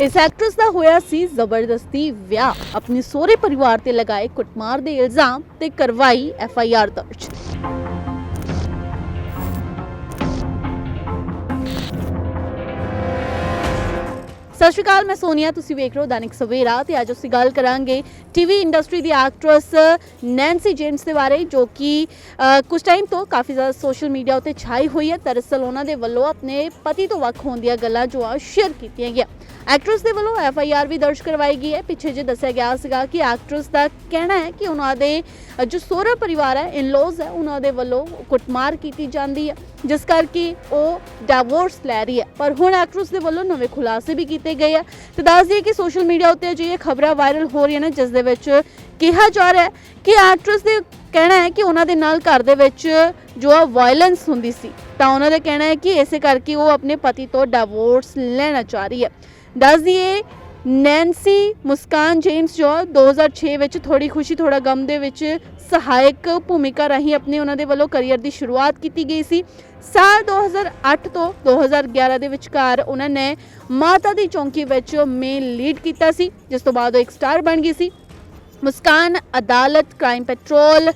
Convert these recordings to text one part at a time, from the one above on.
ਇਸ ਐਕਟਰਸ ਦਾ ਹੋਇਆ ਸੀ ਜ਼ਬਰਦਸਤੀ ਵਿਆਹ। ਆਪਣੇ ਸਹੁਰੇ ਪਰਿਵਾਰ ਤੇ ਲਗਾਏ ਕੁੱਟਮਾਰ ਦੇ ਇਲਜ਼ਾਮ ਤੇ ਕਰਵਾਈ ਐਫ ਆਈ ਆਰ ਦਰਜ। ਸਤਿ ਸ਼੍ਰੀ ਅਕਾਲ ਮੈਂ ਸੋਨੀਆ ਤੁਸੀਂ ਵੇਖ ਰਹੇ ਹੋ ਦੈਨਿਕ ਸਵੇਰਾ ਤੇ ਅੱਜ ਅਸੀਂ ਗੱਲ ਕਰਾਂਗੇ ਟੀਵੀ ਇੰਡਸਟਰੀ ਦੀ ਐਕਟਰੈਸ ਨੈਂਸੀ ਜੇਮਸ ਦੇ ਬਾਰੇ ਜੋ ਕਿ ਅ, ਕੁਝ ਟਾਈਮ ਤੋਂ ਕਾਫੀ ਜ਼ਿਆਦਾ ਸੋਸ਼ਲ ਮੀਡੀਆ ਉੱਤੇ ਛਾਈ ਹੋਈ ਹੈ। ਦਰਅਸਲ ਉਹਨਾਂ ਦੇ ਵੱਲੋਂ ਆਪਣੇ ਪਤੀ ਤੋਂ ਵੱਖ ਹੋਣ ਦੀਆਂ ਗੱਲਾਂ ਜੋ ਆ ਸ਼ੇਅਰ ਕੀਤੀਆਂ ਗਿਆ ਐਕਟਰੈਸ ਦੇ ਵੱਲੋਂ ਐਫ ਆਈ ਆਰ ਵੀ ਦਰਜ ਕਰਵਾਈ ਗਈ ਹੈ। ਪਿੱਛੇ ਜੇ ਦੱਸਿਆ ਗਿਆ ਸੀਗਾ ਕਿ ਐਕਟਰੈਸ ਦਾ ਕਹਿਣਾ ਹੈ ਕਿ ਉਹਨਾਂ ਦੇ, ਜੋ ਸੋਹਰਾ ਪਰਿਵਾਰ ਹੈ ਇਨ-ਲॉज ਹੈ, ਉਹਨਾਂ ਦੇ ਵੱਲੋਂ ਕੁੱਟਮਾਰ ਕੀਤੀ ਜਾਂਦੀ ਹੈ, ਜਿਸ ਕਰਕੇ ਉਹ ਡਿਵੋਰਸ ਲੈ ਰਹੀ ਹੈ। ਪਰ ਹੁਣ ਐਕਟਰੈਸ ਦੇ ਵੱਲੋਂ ਨਵੇਂ ਖੁਲਾਸੇ ਵੀ ਕੀਤੇ ਗਏ ਆ ਤੇ ਦੱਸ ਦਈਏ ਕਿ ਸੋਸ਼ਲ ਮੀਡੀਆ ਉੱਤੇ ਅਜਿਹੇ ਖਬਰਾਂ ਵਾਇਰਲ ਹੋ ਰਹੀਆਂ ਨੇ, ਜਿਸ ਦੇ ਵਿੱਚ ਕਿਹਾ ਜਾ ਰਿਹਾ ਹੈ ਕਿ ਐਕਟਰੈਸ ਦੇ ਕਹਿਣਾ ਹੈ ਕਿ ਉਹਨਾਂ ਦੇ ਨਾਲ ਘਰ ਦੇ ਵਿੱਚ ਜੋ ਆ ਵਾਇਲੈਂਸ ਹੁੰਦੀ ਸੀ, ਤਾਂ ਉਹਨਾਂ ਦਾ ਕਹਿਣਾ ਹੈ ਕਿ ਇਸੇ ਕਰਕੇ ਉਹ ਆਪਣੇ ਪਤੀ ਤੋਂ ਡਿਵੋਰਸ ਲੈਣਾ ਚਾਹ ਰਹੀ ਹੈ। ਦੱਸ ਦਈਏ, ਨੈਂਸੀ ਮੁਸਕਾਨ ਜੇਮਸ ਜੋ 2006 ਵਿੱਚ ਥੋੜੀ ਖੁਸ਼ੀ ਥੋੜਾ ਗਮ ਦੇ ਵਿੱਚ ਸਹਾਇਕ ਭੂਮਿਕਾ ਰਾਹੀਂ ਆਪਣੇ ਉਹਨਾਂ ਦੇ ਵੱਲੋਂ ਕੈਰੀਅਰ ਦੀ ਸ਼ੁਰੂਆਤ ਕੀਤੀ ਗਈ ਸੀ। ਸਾਲ 2008 ਤੋਂ 2011 ਦੇ ਵਿਚਕਾਰ ਉਹਨਾਂ ਨੇ ਮਾਤਾ ਦੀ ਚੌਂਕੀ ਵਿੱਚ ਮੇਨ ਲੀਡ ਕੀਤਾ ਸੀ, ਜਿਸ ਤੋਂ ਬਾਅਦ ਉਹ ਇੱਕ ਸਟਾਰ ਬਣ ਗਈ ਸੀ। Muskaan Adaalat, Crime Patrol,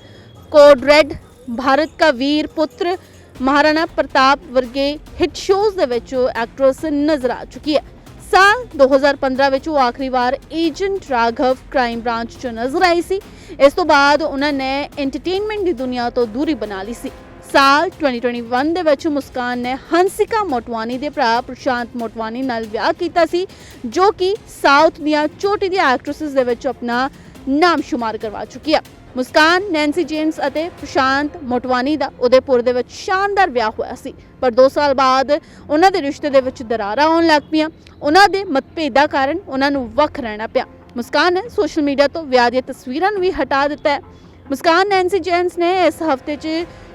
Code Red, Bharat Ka Veer Putra, Maharana Pratap ਵਰਗੇ ਹਿੱਟ ਸ਼ੋਜ਼ ਦੇ ਵਿੱਚ ਐਕਟਰੈਸ ਨਜ਼ਰ ਆ ਚੁੱਕੀ ਹੈ। ਸਾਲ 2015 ਵਿੱਚ ਉਹ ਆਖਰੀ ਵਾਰ ਏਜੰਟ ਰਾਘਵ ਕ੍ਰਾਈਮ ਬ੍ਰਾਂਚ 'ਚ ਨਜ਼ਰ ਆਈ ਸੀ। ਇਸ ਤੋਂ ਬਾਅਦ ਉਹਨਾਂ ਨੇ ਐਂਟਰਟੇਨਮੈਂਟ ਦੀ ਦੁਨੀਆ ਤੋਂ ਦੂਰੀ ਬਣਾ ਲਈ ਸੀ। ਸਾਲ 2021 ਦੇ ਵਿੱਚ ਮੁਸਕਾਨ ਨੇ ਹੰਸਿਕਾ ਮੋਟਵਾਨੀ ਦੇ ਭਰਾ ਪ੍ਰਸ਼ਾਂਤ ਮੋਟਵਾਨੀ ਨਾਲ ਵਿਆਹ ਕੀਤਾ ਸੀ, ਜੋ ਕਿ ਸਾਊਥ ਦੀਆਂ ਚੋਟੀ ਦੀਆਂ ਐਕਟਰੈਸਸ ਦੇ ਵਿੱਚ ਆਪਣਾ ਨਾਮ ਸ਼ੁਮਾਰ ਕਰਵਾ ਚੁੱਕੀ ਹੈ ਮੁਸਕਾਨ, ਨੈਂਸੀ ਜੇਮਸ ਅਤੇ ਪ੍ਰਸ਼ਾਂਤ ਮੋਟਵਾਨੀ ਦਾ ਉਦੈਪੁਰ ਦੇ ਵਿੱਚ ਸ਼ਾਨਦਾਰ ਵਿਆਹ ਹੋਇਆ ਸੀ। ਪਰ 2 ਸਾਲ ਬਾਅਦ ਉਹਨਾਂ ਦੇ ਰਿਸ਼ਤੇ ਦੇ ਵਿੱਚ ਦਰਾਰਾਂ ਆਉਣ ਲੱਗ ਪਈਆਂ। ਉਹਨਾਂ ਦੇ ਮਤਭੇਦਾਂ ਕਾਰਨ ਉਹਨਾਂ ਨੂੰ ਵੱਖ ਰਹਿਣਾ ਪਿਆ। ਮੁਸਕਾਨ ਨੇ ਸੋਸ਼ਲ ਮੀਡੀਆ ਤੋਂ ਵਿਆਹ ਦੀਆਂ ਤਸਵੀਰਾਂ ਨੂੰ ਵੀ ਹਟਾ ਦਿੱਤਾ ਹੈ। ਮੁਸਕਾਨ, ਨੈਂਸੀ ਜੇਮਸ ਨੇ ਇਸ ਹਫ਼ਤੇ 'ਚ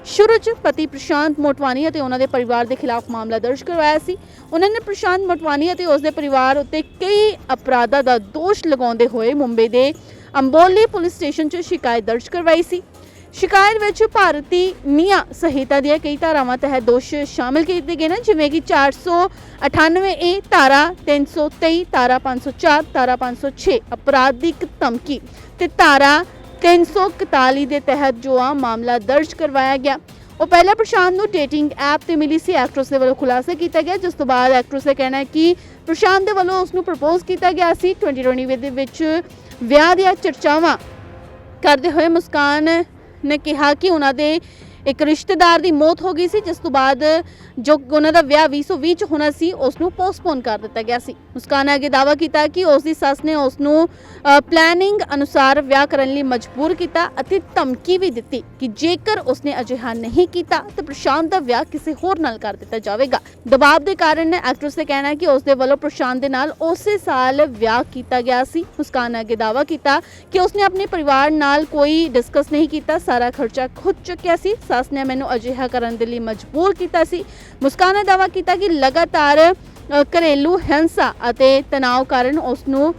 ਸ਼ੁਰੂ 'ਚ ਪਤੀ ਪ੍ਰਸ਼ਾਂਤ ਮੋਟਵਾਨੀ ਅਤੇ ਉਹਨਾਂ ਦੇ ਪਰਿਵਾਰ ਦੇ ਖਿਲਾਫ ਮਾਮਲਾ ਦਰਜ ਕਰਵਾਇਆ ਸੀ। ਉਹਨਾਂ ਨੇ ਪ੍ਰਸ਼ਾਂਤ ਮੋਟਵਾਨੀ ਅਤੇ ਉਸ ਦੇ ਪਰਿਵਾਰ ਉੱਤੇ ਕਈ ਅਪਰਾਧਾਂ ਦਾ ਦੋਸ਼ ਲਗਾਉਂਦੇ ਹੋਏ ਮੁੰਬਈ ਦੇ ਅੰਬੋਲੀ ਪੁਲਿਸ ਸਟੇਸ਼ਨ 'ਚ ਸ਼ਿਕਾਇਤ ਦਰਜ ਕਰਵਾਈ ਸੀ। ਸ਼ਿਕਾਇਤ ਵਿੱਚ ਭਾਰਤੀ ਨਿਆਂ ਸੰਹਿਤਾ ਦੀਆਂ ਕਈ ਧਾਰਾਵਾਂ ਤਹਿਤ ਦੋਸ਼ ਸ਼ਾਮਲ ਕੀਤੇ ਗਏ ਨੇ, ਜਿਵੇਂ ਕਿ 498 ਏ, ਧਾਰਾ 323 ਧਾਰਾ 504 ਧਾਰਾ 506 ਅਪਰਾਧਿਕ ਧਮਕੀ ਤੇ ਧਾਰਾ 341 ਦੇ ਤਹਿਤ ਜੋ ਆ ਮਾਮਲਾ ਦਰਜ ਕਰਵਾਇਆ ਗਿਆ। ਉਹ ਪਹਿਲਾਂ ਪ੍ਰਸ਼ਾਂਤ ਨੂੰ ਡੇਟਿੰਗ ਐਪ ਤੇ ਮਿਲੀ ਸੀ। ਐਕਟਰਸ ਦੇ ਵੱਲੋਂ ਖੁਲਾਸਾ ਕੀਤਾ ਗਿਆ, ਜਿਸ ਤੋਂ ਬਾਅਦ ਐਕਟਰਸ ਦਾ ਕਹਿਣਾ ਹੈ ਕਿ ਪ੍ਰਸ਼ਾਂਤ ਦੇ ਵੱਲੋਂ ਉਸ ਨੂੰ ਪ੍ਰਪੋਜ਼ ਕੀਤਾ ਗਿਆ ਸੀ। 2020 ਦੇ ਵਿੱਚ ਵਿਆਹ ਦੀਆਂ ਚਰਚਾਵਾਂ ਕਰਦੇ ਹੋਏ ਮੁਸਕਾਨ ਨੇ ਕਿਹਾ ਕਿ ਉਹਨਾਂ ਦੇ ਇੱਕ ਰਿਸ਼ਤੇਦਾਰ ਦੀ ਮੌਤ ਹੋ ਗਈ ਸੀ, ਜਿਸ ਤੋਂ ਬਾਅਦ ਜੋ ਉਹਨਾਂ ਦਾ ਵਿਆਹ 2020 ਚ ਹੋਣਾ ਸੀ ਉਸ ਨੂੰ ਪੋਸਟਪੋਨ ਕਰ ਦਿੱਤਾ ਗਿਆ ਸੀ। ਮੁਸਕਾਨ ਨੇ ਅੱਗੇ ਕੀਤਾ ਕਿ ਉਸ ਦੀ ਸੱਸ ਨੇ ਉਸ ਨੂੰ ਪਲੈਨਿੰਗ ਅਨੁਸਾਰ ਵਿਆਹ ਕਰਨ ਲਈ ਮਜਬੂਰ ਕੀਤਾ ਅਤੇ ਧਮਕੀ ਵੀ ਦਿੱਤੀ ਕਿ ਜੇਕਰ ਉਸਨੇ ਅਜਿਹਾ ਨਹੀਂ ਕੀਤਾ, ਤਾਂ ਪ੍ਰਸ਼ਾਂਤ ਦਾ ਵਿਆਹ ਕਿਸੇ ਹੋਰ ਨਾਲ ਕਰ ਦਿੱਤਾ ਜਾਵੇਗਾ। ਦਬਾਅ ਦੇ ਕਾਰਨ ਐਕਟਰਸ ਦਾ ਕਹਿਣਾ ਹੈ ਕਿ ਉਸ ਦੇ ਵੱਲੋਂ ਪ੍ਰਸ਼ਾਂਤ ਦੇ ਨਾਲ ਉਸੇ ਸਾਲ ਵਿਆਹ ਕੀਤਾ ਗਿਆ ਸੀ। ਮੁਸਕਾਨ ਨੇ ਅੱਗੇ ਦਾਅਵਾ ਕੀਤਾ ਕਿ ਉਸਨੇ ਆਪਣੇ ਪਰਿਵਾਰ ਨਾਲ ਕੋਈ ਡਿਸਕਸ ਨਹੀਂ ਕੀਤਾ, ਸਾਰਾ ਖਰਚਾ ਖੁਦ ਚੁੱਕਿਆ ਸੀ ਸੱਸ ਨੇ ਮੈਨੂੰ ਅਜਿਹਾ ਕਰਨ ਦੇ ਲਈ ਮਜਬੂਰ ਕੀਤਾ ਸੀ। ਮੁਸਕਾਨ ਨੇ ਦਾਅਵਾ ਕੀਤਾ ਕਿ ਲਗਾਤਾਰ ਅ, ਘਰੇਲੂ ਹਿੰਸਾ ਅਤੇ ਤਣਾਅ ਕਾਰਨ ਉਸ ਨੂੰ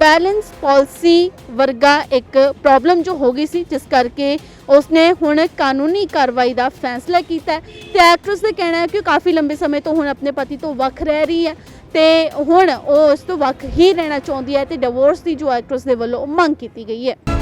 ਬੈਲੈਂਸ ਪਾਲਿਸੀ ਵਰਗਾ ਇੱਕ ਪ੍ਰੋਬਲਮ ਜੋ ਹੋ ਗਈ ਸੀ ਜਿਸ ਕਰਕੇ ਉਸਨੇ ਹੁਣ ਕਾਨੂੰਨੀ ਕਾਰਵਾਈ ਦਾ ਫੈਸਲਾ ਕੀਤਾ ਹੈ। ਤੇ ਐਕਟਰੈਸ ਦਾ ਕਹਿਣਾ ਹੈ ਕਿ ਉਹ ਕਾਫੀ ਲੰਬੇ ਸਮੇਂ ਤੋਂ ਹੁਣ ਆਪਣੇ ਪਤੀ ਤੋਂ ਵੱਖ ਰਹਿ ਰਹੀ ਹੈ ਤੇ ਹੁਣ ਉਹ ਉਸ ਤੋਂ ਵੱਖ ਹੀ ਰਹਿਣਾ ਚਾਹੁੰਦੀ ਹੈ ਤੇ ਡਿਵੋਰਸ ਦੀ ਜੋ ਐਕਟਰੈਸ ਦੇ ਵੱਲੋਂ ਮੰਗ ਕੀਤੀ ਗਈ ਹੈ।